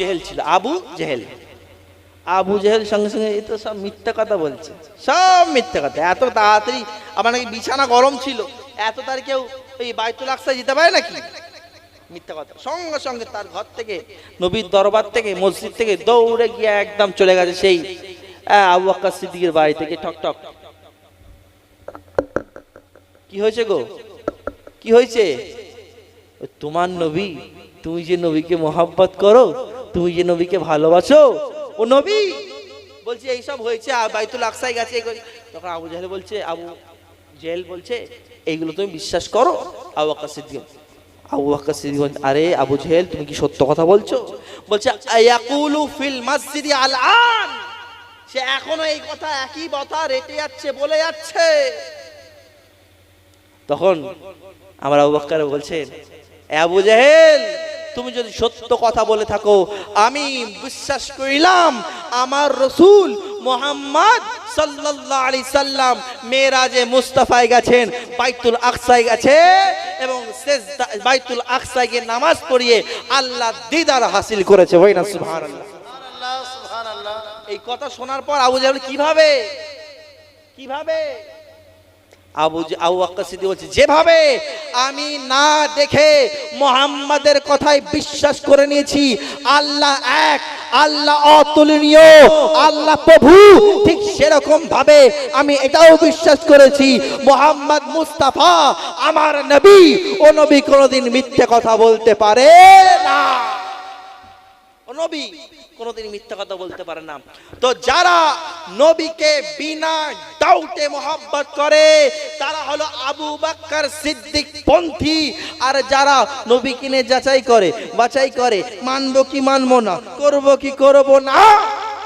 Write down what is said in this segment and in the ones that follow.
জেহেল ছিল, আবু জেহেল। আবু জেহেল সঙ্গে সঙ্গে এই তো সব মিথ্যা কথা বলছে। সব মিথ্যা কথা। এত তাড়াতাড়ি আমার নাকি বিছানা গরম ছিল। এত তাড়াতাড়ি কেউ এই বাইতুল আকসা যেতে পারে নাকি? মিথ্যা কথা। সঙ্গে সঙ্গে তার ঘর থেকে, নবীর দরবার থেকে, মসজিদ থেকে দৌড়ে গিয়ে একদম চলে গেছে সেই আবু আক্কা সিদ্দিকের বাড়ি থেকে ঠক ঠক। কি হয়েছে গো? কি হয়েছে? তোমার নবী, তুমি যে নবীকে মোহাব্বত করো তুমি যে নবীকে ভালোবাসো, ও নবী? বলছে, এইসব হয়েছে বাইতুল আকসাই গেছে তখন আবু জাহেল বলছে, আবু জেল বলছে, এইগুলো তুমি বিশ্বাস করো? আবু আক্কা সিদ্দিক আবু আক্কা সিদ্দিক আরে আবু জেহেল, তুমি কি সত্য কথা বলছো? বলছে, আয়াকুলু ফিল মসজিদি আল আন। সে এখনও এই কথা একই কথা রেটে যাচ্ছে, বলে যাচ্ছে। তখন আমার আবু বক্কর বলছেন আবু জাহেল তুমি যদি সত্য কথা বলে থাকো আমি বিশ্বাস করিলাম আমার রসুল মোহাম্মদ সাল্লাল্লাহু আলাইহি সাল্লাম মেরাজে মুস্তাফায় গেছেন বাইতুল আকসায় গেছে এবং সেজদা বাইতুল আকসায় গিয়ে নামাজ পড়িয়ে আল্লাহ দিদার হাসিল করেছে। ওই না সুবহানাল্লাহ। এই কথা শোনার পর আবু জাহেল কীভাবে? কীভাবে? যেভাবে আমি না দেখে মোহাম্মদের কথায় বিশ্বাস করে নিয়েছি, আল্লাহ এক, আল্লাহ অতুলনীয়, আল্লাহ প্রভু, ঠিক সেরকম ভাবে আমি এটাও বিশ্বাস করেছি, মোহাম্মদ মুস্তাফা আমার নবী ও নবী কোনোদিন মিথ্যে কথা বলতে পারে না। নবী। কোনোদিন মিথ্যা কথা বলতে পারে না। তো যারা নবীকে বিনা ডাউটে মোহাব্বত করে তারা হলো আবু বাক্কার সিদ্দিক পন্থী। আর যারা নবী কিনে যাচাই করে বাছাই করে মানবো কি মানবো না করব কি করব না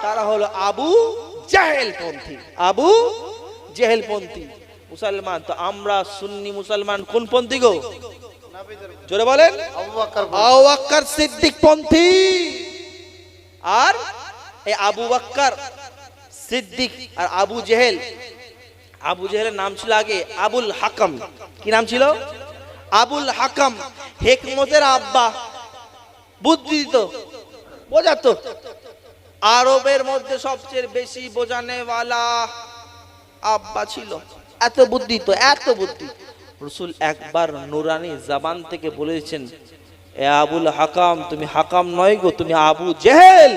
তারা হলো আবু জাহেল পন্থী। আবু জেহেল পন্থী। মুসলমান তো আমরা সুন্নি মুসলমান কোন পন্থী গো? জোরে বলেন। আবু বাক্কার সিদ্দিক পন্থী। আর এই আবু বাক্কার, সিদ্দিক আর আবু জেহেল। আবু জেহেলের নাম ছিল আগে আবুল হাকাম। কি নাম ছিল? আবুল হাকাম। হেকমতের আব্বা। বুদ্ধি দিত। বোঝাতো। আরবের মধ্যে সবচেয়ে বেশি বোঝানেওয়ালা আব্বা ছিল। এত বুদ্ধি তো, এত বুদ্ধি। রসুল একবার নুরানি জাবান থেকে বলেছেন এ আবুল হাকাম, তুমি হাকাম নয় গো, তুমি আবু জেহেল।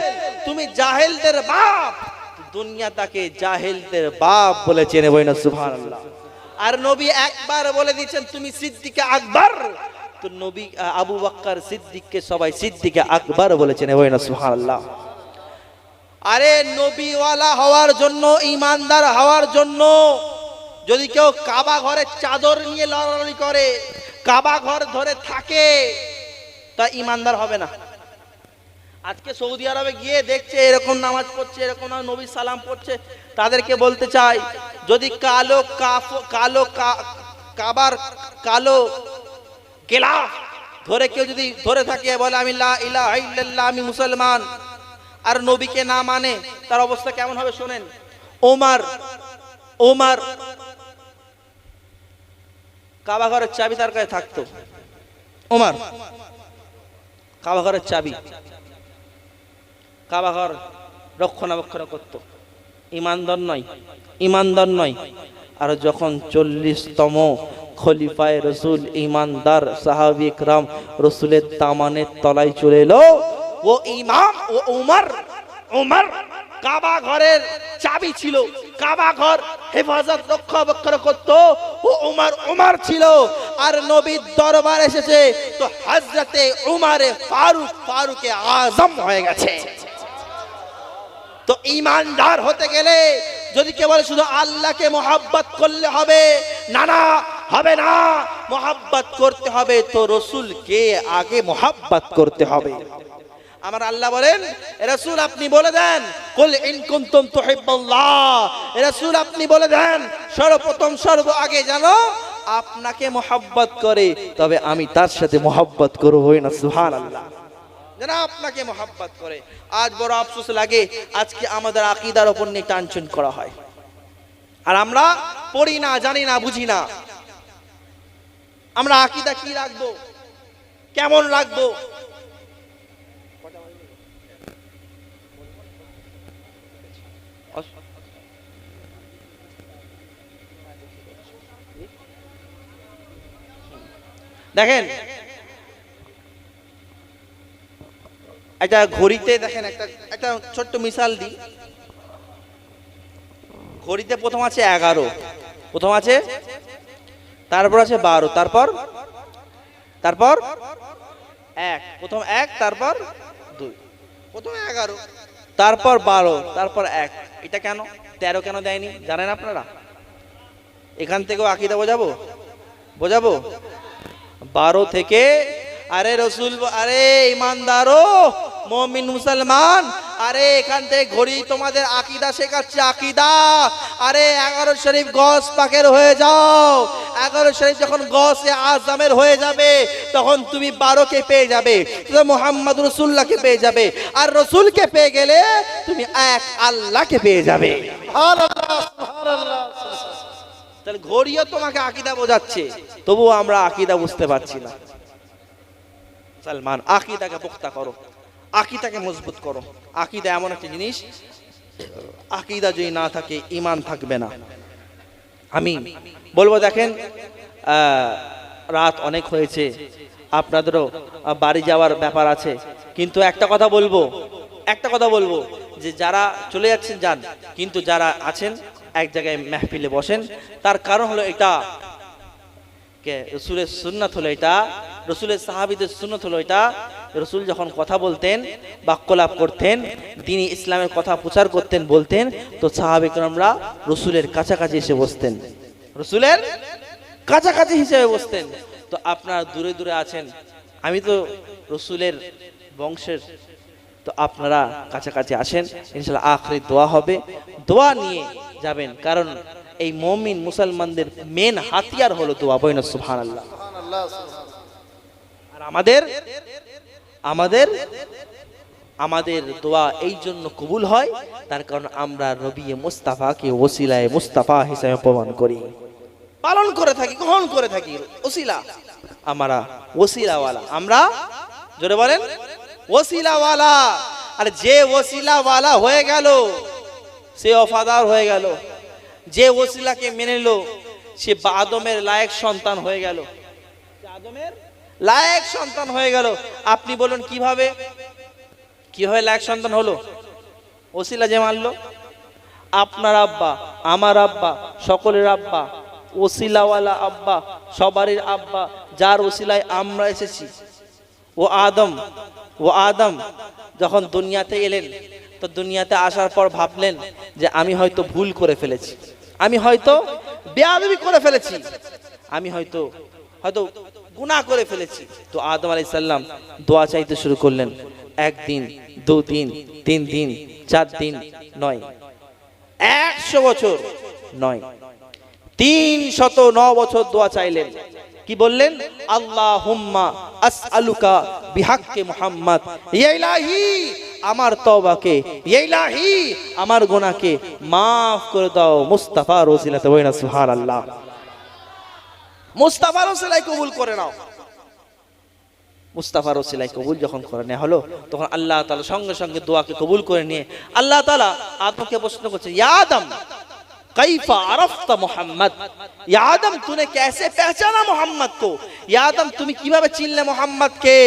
তুমি জাহেলদের বাপ। দুনিয়া তাকে জাহেলদের বাপ বলে চেনে বই না সুবহানাল্লাহ। আর নবী একবার বলে দিয়েছেন, তুমি সিদ্দিকে আকবর। তো নবী আবু বাক্কার সিদ্দিককে সবাই সিদ্দিকে আকবর বলে চেনে বই না সুবহানাল্লাহ। আরে নবীওয়ালা হওয়ার জন্য ইমানদার হওয়ার জন্য, যদি কেউ কাবা ঘরের চাদর নিয়ে লড়ালড়ি করে, কাবা ঘর ধরে থাকে তা ইমানদার হবে না। আজকে সৌদি আরবে গিয়ে দেখছে, এরকম নামাজ পড়ছে, এরকম নবী সালাম পড়ছে, তাদেরকে বলতে চাই, যদি কালো কালো কাবার কালো গেলাফ ধরে কেউ যদি ধরে থাকে, বলে আমি আমি মুসলমান, আর নবীকে না মানে তার অবস্থা কেমন হবে শোনেন। ওমার ওমার কাবা ঘরের চাবি তার কাছে থাকতো। ওমার কাবা ঘরের চাবি। কাবা ঘর রক্ষণাবেক্ষণ করত। ইমানদার নয় ইমানদার নয়। আর যখন চল্লিশতম খলিফায় রসুল ইমানদার সাহাবিক রাম রসুলের তামানের তলায় চলে এলো, ও ইমাম, ও উমর উমর কাবা ঘরের চাবি ছিল। কাবা ঘর হেফাজত রক্ষাবেক্ষণ করত। উমর উমর ছিল। আর নবীর দরবার এসেছে। তো হজরতে উমারে ফারুক, ফারুকে আজম হয়ে গেছে। তো ইমানদার হতে গেলে যদি কে বলে শুধু আল্লাহকে মোহাব্বত করলে হবে, না না, হবে না। মোহাব্বত করতে হবে তো রসুলকে আগে মোহাব্বত করতে হবে। আমার আল্লাহ বলেন রসুল, আপনি বলে দেন, কুল ইন কুনতুম তুহিব্বুল্লাহ। রসুল, আপনি বলে দেন, সর্বপ্রথম, সর্ব আগে জানো আপনাকে মোহাব্বত করে, তবে আমি তার সাথে মোহাব্বত করবই না। সুবহানাল্লাহ। যারা আপনাকে মোহাব্বত করে। আজ বড় আফসোস লাগে, আজকে আমাদের আকিদার ওপর নিয়ে টানচুন করা হয়। আর আমরা পড়ি না, জানি না, বুঝি না। আমরা আকিদা কি রাখব? কেমন রাখব? দেখেন। একটা ঘড়িতে দেখেন, একটা একটা ছোট্ট মিসাল দিই। ঘড়িতে প্রথম আছে এগারো, প্রথম আছে তারপর আছে বারো, তারপর তারপর এক, প্রথম এক, তারপর দুই, প্রথম এগারো, তারপর বারো, তারপর এক এটা কেন? তেরো কেন দেয়নি? জানেন আপনারা? এখান থেকেও আকিদা বোঝাবো? বোঝাবো? বারো থেকে, আরে রসুল, আরে ইমানদারো মমিন মুসলমান আরে এখান থেকে ঘড়ি তোমাদের আকিদা শেখাচ্ছে, আকিদা। আরে এগারো শরীফ গস পাকের হয়ে যাও। এগারো শরীফ যখন গসে আজমের হয়ে যাবে, তখন তুমি বারোকে পেয়ে যাবে মোহাম্মদ রসুল্লাহকে পেয়ে যাবে। আর রসুলকে পেয়ে গেলে তুমি এক আল্লাহকে পেয়ে যাবে। তাহলে ঘড়িও তোমাকে আকিদা বোঝাচ্ছে, তবুও আমরা আকিদা বুঝতে পারছি না। সালমান, আকিদাকে পোক্তা করো। আকিদাকে মজবুত করো। আকিদা এমন একটা জিনিস, আকিদা যদি না থাকে ইমান থাকবে না। আমি বলব দেখেন রাত অনেক হয়েছে, আপনাদেরও বাড়ি যাওয়ার ব্যাপার আছে। কিন্তু একটা কথা বলব, একটা কথা বলব, যে যারা চলে যাচ্ছেন, যান। কিন্তু যারা আছেন, এক জায়গায় মেহফিলে বসেন। তার কারণ হলো এটা, কে সুন্নাত হলো এটা রসুলের সাহাবিদের সুন্নত হলো এটা, রসুল যখন কথা বলতেন, বাক্যলাপ করতেন, তিনি ইসলামের কথা প্রচার করতেন, বলতেন, তো সাহাবিকরমরা রসুলের কাছাকাছি এসে বসতেন। রসুলের কাছাকাছি হিসেবে বসতেন। তো আপনারা দূরে দূরে আছেন, আমি তো রসুলের বংশের, তো আপনারা কাছাকাছি আসেন, ইনশাল্লাহ আখরি দোয়া হবে। দোয়া নিয়ে যাবেন, কারণ এই মমিন মুসলমানদের মেন হাতিয়ার হলো দোয়া বইন সুবহান আল্লাহ আমাদের আমাদের আমাদের দোয়া এই জন্য কবুল হয়, তার কারণ আমরা নবী মুস্তাফাকে ওসিলায় মুস্তাফা হিসেবে প্রমাণ করি। পালন করে থাকি, গ্রহণ করে থাকি, ওসিলা। আমরা ওসিলাওয়ালা, আমরা, জোরে বলেন, ওসিলাওয়ালা। আর যে ওসিলাওয়ালা হয়ে গেল, সে অফাদার হয়ে গেল। যে ওসিলাকে মেনে নিল, সে আদমের লায়ক সন্তান হয়ে গেল। আদমের লায়ক সন্তান হয়ে গেল। আপনি বলুন, কীভাবে? কীভাবে লায়ক সন্তান হলো? ওসিলা যে মানলো, আপনার আব্বা, আমার আব্বা, সকলের আব্বা, ওসিলাওয়ালা আব্বা সবারই আব্বা, যার ওসিলায় আমরা এসেছি। ও আদম ও আদম, যখন দুনিয়াতে এলেন, তো দুনিয়াতে আসার পর ভাবলেন যে আমি হয়তো ভুল করে ফেলেছি। আমি হয়তো বেয়াদবি করে ফেলেছি। আমি হয়তো হয়তো গুনাহ করে ফেলেছি। তো আদম আলাইহিস সালাম দোয়া চাইতে শুরু করলেন, একদিন, দুদিন তিন দিন চার দিন নয়, একশো বছর, নয়, তিন শত ন বছর দোয়া চাইলেন। কি বললেন? আল্লাহ হুম্মা আস আলুকা বিহাক্কে মোহাম্মদ। ইলাহি, আমার তবাকে ইলাহি, আমার গোনাকে মাফ করে দাও মুস্তাফা রসিলাতে সুহান আল্লাহ মুস্তাফা রসিলাই কবুল করে নাও মুস্তাফা রসিলাই কবুল যখন করে নেওয়া হলো তখন আল্লাহ তালা সঙ্গে সঙ্গে দোয়াকে কবুল করে নিয়ে আল্লাহ তালা আদমকে প্রশ্ন করছে ইয়া আদম कैफा আরফতা মোহাম্মদ ইয়া আদম তুনে कैसे पहचाना মোহাম্মদ को ইয়া আদম তুমি কিভাবে চিনলে মোহাম্মদকে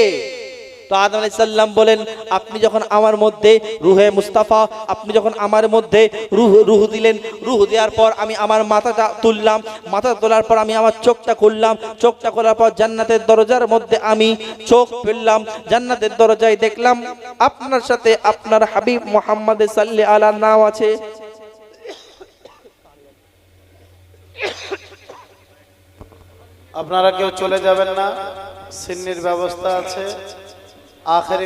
তো আদম আলাইহিস সালাম বলেন, আপনি যখন আমার মধ্যে রুহে মুস্তাফা, আপনি যখন আমার মধ্যে রুহ রুহ দিলেন, রুহ দেওয়ার পর আমি আমার মাথাটা তুললাম, মাথা তোলার পর আমি আমার চোখটা খুললাম, চোখটা খোলার পর জান্নাতের দরজার মধ্যে আমি চোখ ফেললাম, জান্নাতের দরজায় দেখলাম, আপনার সাথে আপনার হাবিব মোহাম্মদ সাল্লি আলার নাম আছে। আপনারা কেউ চলে যাবেন না, সিন্নির ব্যবস্থা আছে। আখেরি